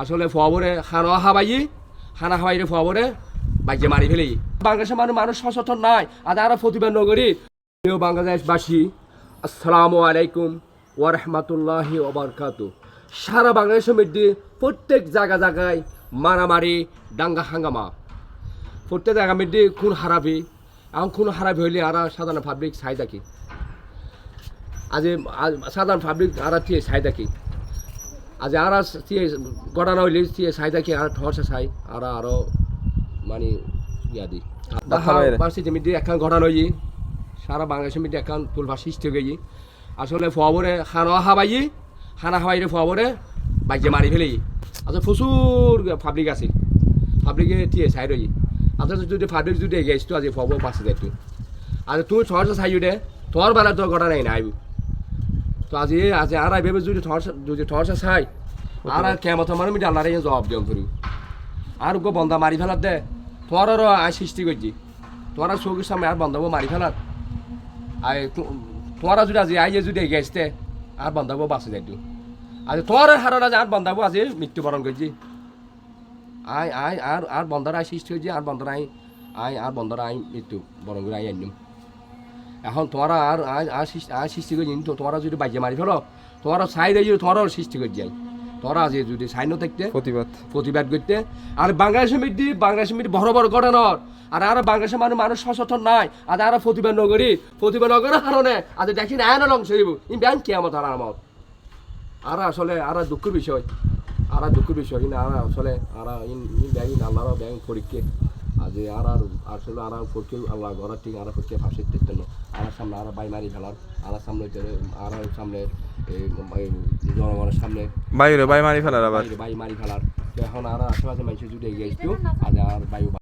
আসলে ফবরে খানা হাবাই খানা হাবাই রে ফবরে বাইকে মারি ফেলি। বাংলাদেশের মানুষ মানুষ সচেতন নাই আর আর প্রতিবাদ নগরী বাংলাদেশবাসী, আসসালামু আলাইকুম ওয়া রাহমাতুল্লাহি ওয়া বারাকাতু সারা বাংলাদেশের মধ্যে প্রত্যেক জায়গা জায়গায় মারামারি, দাঙ্গা হাঙ্গামা। প্রত্যেক জায়গার মধ্যে খুন হারাবি। এখন খুন হারাবি হইলে আর সাধারণ পাবলিক চাই থাকি। আজ সাধারণ পাবলিক আর চাই থাকি। আজ আর tie গড়ানো হইলে tie চাই থাকি আর ঠরসে চাই আর আরও মানে ইয়া দি। বার্ষিক মধ্যে একখান ঘটানো হই সারা বাংলাদেশের মধ্যে একখান ফুলভার সৃষ্টি হয়ে গেছি আসলে ফবরে খানা হাবাই খানা হাবাইরে ফবরে বাইকে মারি ফেলি আচ্ছা প্রচুর পাবলিক আছে। পাবলিকে tie চাই রই আচ্ছা যদি পাবলিক যদি এগিয়ে আসতো আজ ফব পাশে যাইতো। আর তুই ঠরসে চাই দে তোর বেলা তোর ঘটনা নাই। আইব তো আজি আজি আর আইবে যদি ঠরসে যদি ঠরসে চাই আর কেমত মানে আমি আল্লাহরে জবাব দিম করি আর গো বন্ধা মারি ফেলার দে তোমার আরও আয় সৃষ্টি করছি। তোমার আর চৌকির সামনে আর বন্ধাবো মারি ফেলার। আই তোমার যদি আজি আইয়ে যদি এগিয়ে আসতে আর বন্ধাবো বাঁচে যাইতো। আজ তোমার হারার আজ আর বন্ধাবো আজি মৃত্যুবরণ করছি। আই আই আর আর বন্ধার আয় সৃষ্টি হয়েছে আর বন্ধার আই আই আর বন্ধার আই মৃত্যু বরণ করে আই আনিম এখন তোমারা আর আর আর সৃষ্টি করে তো তোমরা যদি বাইকে মারি ফেলো তোমরা সাই দিয়ে তোমারও সৃষ্টি করে যাই। তোমরা যে যদি সাইন থাকতে প্রতিবাদ। প্রতিবাদ করতে। আর বাংলাদেশের সমিতি বাংলাদেশের সমিতি বড় বড় ঘটনার। আর আর বাংলাদেশের মানুষ মানুষ সচেতন নাই। আর আর প্রতিবাদ নগরী প্রতিবাদ নগরের কারণে আজ দেখি না আইন অংশ হইব। ই ব্যাংক কি আমার আর আমার? আর আসলে আর দুঃখের বিষয়। আর দুঃখের বিষয়। কিন্তু আর আসলে আর ইন ইন ব্যাংক আল্লাহর ব্যাংক পরীক্ষা। আজ আর আর আসলে আর ফোরকে আল্লাহ ঘরের ঠিক আর ফোরকে ফাঁসি ঠিক দেখতে আর সামনে আর বাই মারি ফেলার আর সামনে আর সামনে জনগণের সামনে বাইরে বাই মারি ফেলার আবার। বাইমারি বাই মারি ফেলার এখন আর আশেপাশে মানুষ জুড়ে গিয়েছিল আর বায়ু